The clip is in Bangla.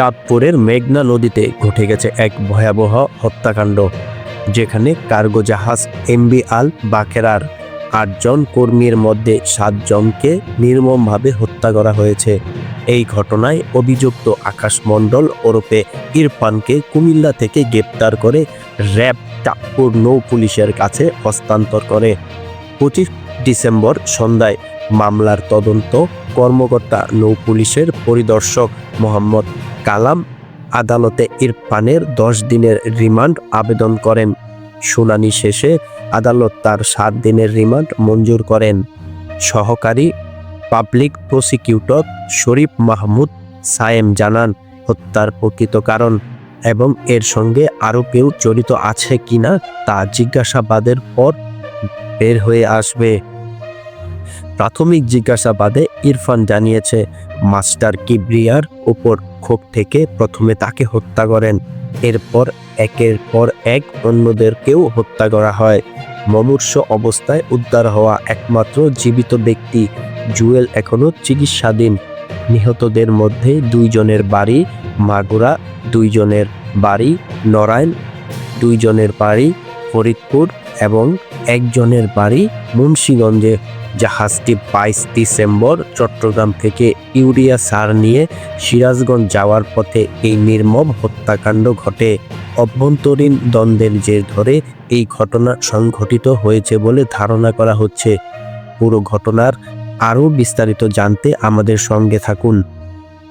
চাঁদপুরের মেঘনা নদীতে ঘটে গেছে এক ভয়াবহ হত্যাকাণ্ড, যেখানে কার্গো জাহাজ, এমবি আল বাকেরার আটজন কর্মীর মধ্যে সাতজনকে নির্মমভাবে হত্যা করা হয়েছে। এই ঘটনায় অভিযুক্ত আকাশ মণ্ডল ওরফে ইরফানকে কুমিল্লা থেকে গ্রেপ্তার করে র্যাব চাঁদপুর নৌ পুলিশের কাছে হস্তান্তর করে। পঁচিশ ডিসেম্বর সন্ধ্যায় মামলার তদন্ত কর্মকর্তা নৌ পুলিশের পরিদর্শক মোহাম্মদ কালাম আদালতে ইরফানের দশ দিনের রিমান্ড আবেদন করেন। শুনানি শেষে আদালত তার সাত দিনের রিমান্ড মঞ্জুর করেন। সহকারী পাবলিক প্রসিকিউটর শরীফ মাহমুদ সায়েম জানান, হত্যার প্রকৃত কারণ এবং এর সঙ্গে আরও কেউ জড়িত আছে কিনা তা জিজ্ঞাসাবাদের পর বের হয়ে আসবে। প্রাথমিক জিজ্ঞাসাবাদে ইরফান জানিয়েছে, মাস্টার কিবরিয়ার উপর ক্ষোভ থেকে প্রথমে তাকে হত্যা করেন, এরপর একের পর এক অন্যদেরকেও হত্যা করা হয়। মমূর্ষ অবস্থায় উদ্ধার হওয়া একমাত্র জীবিত ব্যক্তি, জুয়েল এখনও চিকিৎসাধীন। নিহতদের মধ্যে দুইজনের বাড়ি মাগুরা, দুইজনের বাড়ি নরায়ণ দুইজনের বাড়ি ফরিদপুর এবং একজনের বাড়ি মুন্সীগঞ্জে জাহাজটি বাইশ ডিসেম্বর চট্টগ্রাম থেকে ইউরিয়া সার নিয়ে সিরাজগঞ্জ যাওয়ার পথে এই নির্মম হত্যাকাণ্ড ঘটে। অভ্যন্তরীণ দ্বন্দ্বের জের ধরে এই ঘটনা সংঘটিত হয়েছে বলে ধারণা করা হচ্ছে। পুরো ঘটনার আরও বিস্তারিত জানতে আমাদের সঙ্গে থাকুন।